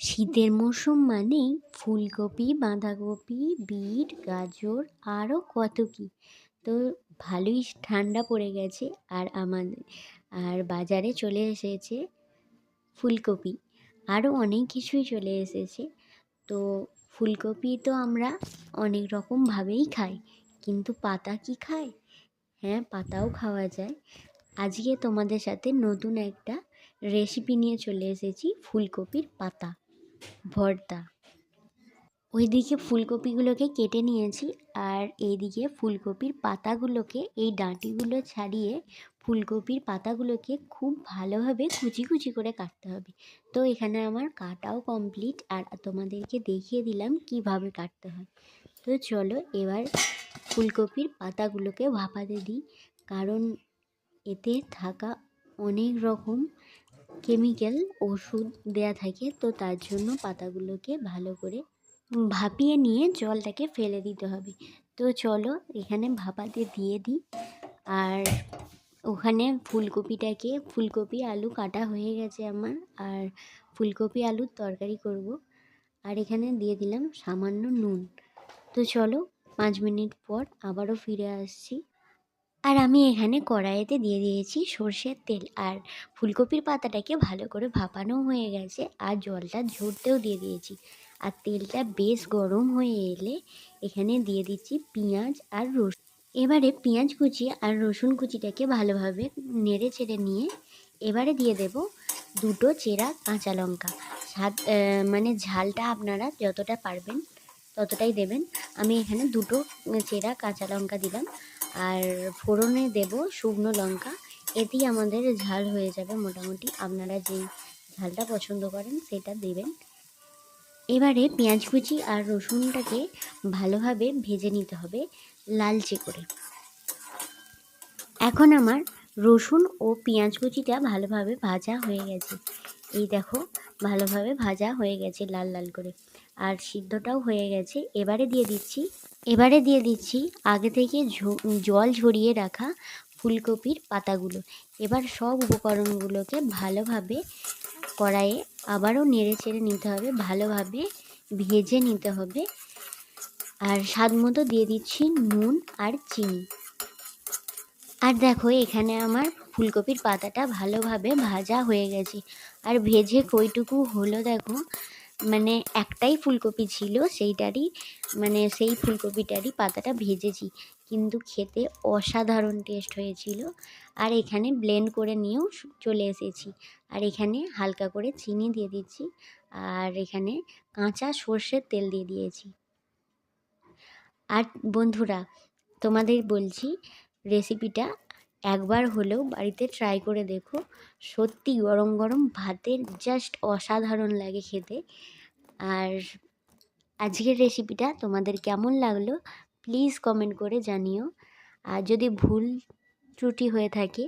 শীতের মরশুম মানেই ফুলকপি, বাঁধাকপি, বিট, গাজর আরও কত কী। তো ভালোই ঠান্ডা পড়ে গেছে আর আমাদের, আর বাজারে চলে এসেছে ফুলকপি। আরও অনেক কিছুই চলে এসেছে। তো ফুলকপি তো আমরা অনেক রকমভাবেই খাই, কিন্তু পাতা কি খায়? হ্যাঁ পাতাও খাওয়া যায়। আজকে তোমাদের সাথে নতুন একটা রেসিপি নিয়ে চলে এসেছি ফুলকপির পাতা। ভর্তা। ওইদিকে ফুলকপিগুলোকে কেটে নিয়েছি আর এইদিকে ফুলকপির পাতাগুলোকে, এই ডাঁটিগুলো ছাড়িয়ে ফুলকপির পাতাগুলোকে খুব ভালোভাবে কুচি কুচি করে কাটতে হবে। তো এখানে আমার কাটাও কমপ্লিট আর তোমাদেরকে দেখিয়ে দিলাম কীভাবে কাটতে হয়। তো চলো এবার ফুলকপির পাতাগুলোকে ভাপাতে দিই, কারণ এতে থাকা অনেক রকম কেমিক্যাল ওষুধ দেয়া থাকে, তো তার জন্য পাতাগুলোকে ভালো করে ভাপিয়ে নিয়ে জলটাকে ফেলে দিতে হবে। তো চলো এখানে ভাপাতে দিয়ে দিই। আর ওখানে ফুলকপিটাকে, ফুলকপি আলু কাটা হয়ে গেছে আমার, আর ফুলকপি আলুর তরকারি করব। আর এখানে দিয়ে দিলাম সামান্য নুন। তো চলো পাঁচ মিনিট পর আবারও ফিরে আসছি। আর আমি এখানে কড়াইতে দিয়ে দিয়েছি সর্ষের তেল। আর ফুলকপির পাতাটাকে ভালো করে ভাপানো হয়ে গেছে আর জলটা ঝরতেও দিয়ে দিয়েছি। আর তেলটা বেশ গরম হয়ে এলে এখানে দিয়ে দিচ্ছি পেঁয়াজ আর রসুন। এবারে পেঁয়াজ কুচি আর রসুন কুচিটাকে ভালোভাবে নেড়ে ছেড়ে নিয়ে এবারে দিয়ে দেব দুটো চেরা কাঁচা লঙ্কা। স্বাদ মানে ঝালটা আপনারা যতটা পারবেন ততটাই দেবেন। আমি এখানে দুটো চেরা কাঁচা লঙ্কা দিলাম। আর ফোড়নে দেব শুকনো লঙ্কা। এতেই আমাদের ঝাল হয়ে যাবে মোটামুটি। আপনারা যেই ঝালটা পছন্দ করেন সেটা দেবেন। এবারে পেঁয়াজ কুচি আর রসুনটাকে ভালোভাবে ভেজে নিতে হবে লালচে করে। এখন আমার রসুন ও পেঁয়াজ কুচিটা ভালোভাবে ভাজা হয়ে গেছে। এই দেখো ভালোভাবে ভাজা হয়ে গেছে লাল লাল করে। আর সিদ্ধটাও হয়ে গেছে। এবারে দিয়ে দিচ্ছি, এবারে দিয়ে দিচ্ছি আগে থেকে জল ঝরিয়ে রাখা ফুলকপির পাতাগুলো। এবার সব উপকরণগুলোকে ভালোভাবে কড়াইয়ে আবারও নেড়ে চেড়ে নিতে হবে। ভালোভাবে ভেজে নিতে হবে। আর স্বাদ মতো দিয়ে দিচ্ছি নুন আর চিনি। আর দেখো, এখানে আমার ফুলকপির পাতাটা ভালোভাবে ভাজা হয়ে গেছে। আর ভেজে কইটুকু হলো দেখো মানে একটাই ফুলকপি ছিল, সেইটারই মানে সেই ফুলকপিটারই পাতাটা ভেজেছি। কিন্তু খেতে অসাধারণ টেস্ট হয়েছিল। আর এখানে ব্লেন্ড করে নিয়েও চলে এসেছি। আর এখানে হালকা করে চিনি দিয়ে দিচ্ছি। আর এখানে কাঁচা সর্ষের তেল দিয়ে দিয়েছি। আর বন্ধুরা, তোমাদের বলছি রেসিপিটা একবার হলেও বাড়িতে ট্রাই করে দেখো। সত্যি গরম গরম ভাতের জাস্ট অসাধারণ লাগে খেতে। আর আজকের রেসিপিটা তোমাদের কেমন লাগল প্লিজ কমেন্ট করে জানিও। আর যদি ভুল ত্রুটি হয়ে থাকে